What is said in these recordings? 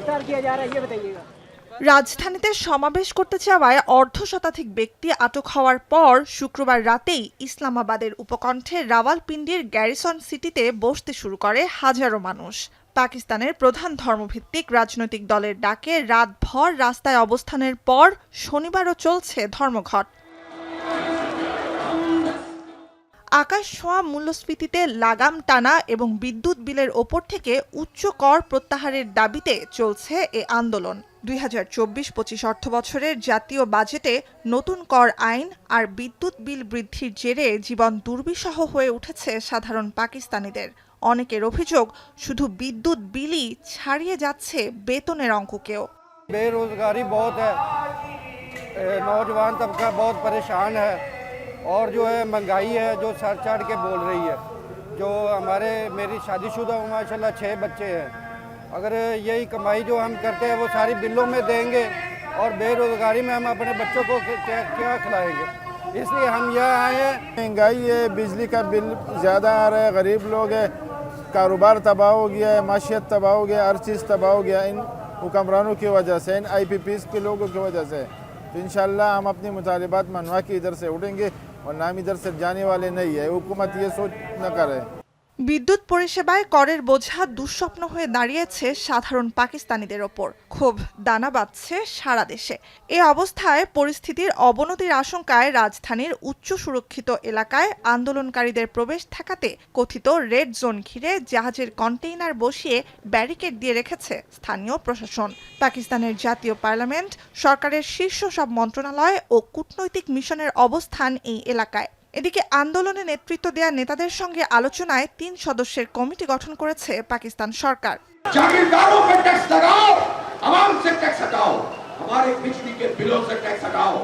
गिरफ्तार किया जा रहा है ये बताइएगा রাজধানীতে সমাবেশ করতে চাওয়ায় অর্ধ শতাধিক ব্যক্তি আটক হওয়ার পর শুক্রবার রাতেই ইসলামাবাদের উপকণ্ঠে রাওয়ালপিন্ডির গ্যারিসন সিটিতে বসতে শুরু করে হাজারো মানুষ পাকিস্তানের প্রধান ধর্মভিত্তিক রাজনৈতিক দলের ডাকে রাতভর রাস্তায় অবস্থানের পর শনিবারও চলছে ধর্মঘট আকাশ ছোঁয়া মূল্যস্ফীতিতে লাগাম টানা এবং বিদ্যুৎ বিলের ওপর থেকে উচ্চ কর প্রত্যাহারের দাবিতে চলছে এ আন্দোলন। দুই হাজার চব্বিশ পঁচিশ অর্থ বছরের জাতীয় বাজেটে নতুন কর আইন আর বিদ্যুৎ বিল বৃদ্ধির জেরে জীবন দুর্বিষহ হয়ে উঠেছে সাধারণ পাকিস্তানিদের। অনেকের অভিযোগ, শুধু বিদ্যুৎ বিলই ছাড়িয়ে যাচ্ছে বেতনের অঙ্ককেও। বেরোজগারি বহুত নৌজান তবকা বহুত পরিশান হ্যাঁ और जो है महँगाई है, जो सर चढ़ के बोल रही है, जो हमारे, मेरी शादीशुदा हूँ, माशाल्लाह छः बच्चे हैं। अगर यही कमाई जो हम करते हैं, वो सारी बिलों में देंगे और बेरोज़गारी में हम अपने बच्चों को क्या- क्या खिलाएँगे? इसलिए हम यहाँ आए हैं। महँगाई है, बिजली का बिल ज़्यादा आ रहा है, गरीब लोग है। कारोबार तबाह हो गया है, माशियत तबाह हो गया, हर चीज़ तबाह हो गया, इन हुक्मरानों की वजह से, इन आई पी के लोगों की वजह से। तो इंशाल्लाह हम अपनी मुतालबात मनवा के इधर से उठेंगे। और नाम इधर से जाने वाले नहीं है। हुकूमत ये सोच न करे। বিদ্যুৎ পরিষেবায় করের বোঝা দুঃস্বপ্ন হয়ে দাঁড়িয়েছে সাধারণ পাকিস্তানিদের ওপর। ক্ষোভ দানা বাঁধছে সারা দেশে। এ অবস্থায় পরিস্থিতির অবনতির আশঙ্কায় রাজধানীর উচ্চ সুরক্ষিত এলাকায় আন্দোলনকারীদের প্রবেশ ঠেকাতে কথিত রেড জোন ঘিরে জাহাজের কন্টেইনার বসিয়ে ব্যারিকেড দিয়ে রেখেছে স্থানীয় প্রশাসন। পাকিস্তানের জাতীয় পার্লামেন্ট, সরকারের শীর্ষ সব মন্ত্রণালয় ও কূটনৈতিক মিশনের অবস্থান এই এলাকায়। এদিকে আন্দোলনে নেতৃত্ব দেওয়া নেতাদের সঙ্গে আলোচনায় তিন সদস্যের কমিটি গঠন করেছে পাকিস্তান সরকার जागीरदारों पे टैक्स लगाओ आवाम से टैक्स हटाओ हमारे बिजली के बिलों से टैक्स हटाओ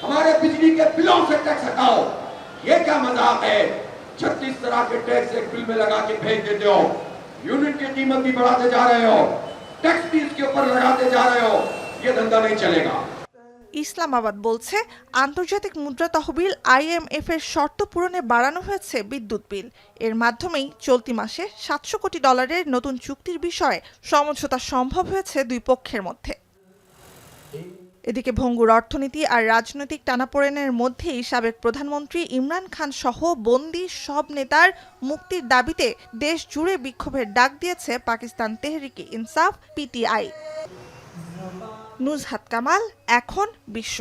हमारे बिजली के बिलों से टैक्स हटाओ ये क्या मजाक है छत्तीस तरह के टैक्स एक बिल में लगा के भेज देते हो यूनिट की कीमत भी बढ़ाते जा रहे हो टैक्स भी इसके ऊपर लगाते जा रहे हो ये धंधा नहीं चलेगा ইসলামাবাদ বলছে, আন্তর্জাতিক মুদ্রা তহবিল আইএমএফ এর শর্ত পূরণে বাড়ানো হয়েছে বিদ্যুৎ বিল। এর মাধ্যমেই চলতি মাসে সাতশো কোটি ডলারের নতুন চুক্তির বিষয়ে সমঝোতা সম্ভব হয়েছে দুই পক্ষের মধ্যে। এদিকে ভঙ্গুর অর্থনীতি আর রাজনৈতিক টানাপোড়েনের মধ্যেই সাবেক প্রধানমন্ত্রী ইমরান খান সহ বন্দি সব নেতার মুক্তির দাবিতে দেশ জুড়ে বিক্ষোভের ডাক দিয়েছে পাকিস্তান তেহরিকে ইনসাফ পিটিআই। নুজহাত কামাল এখন বিশ্ব।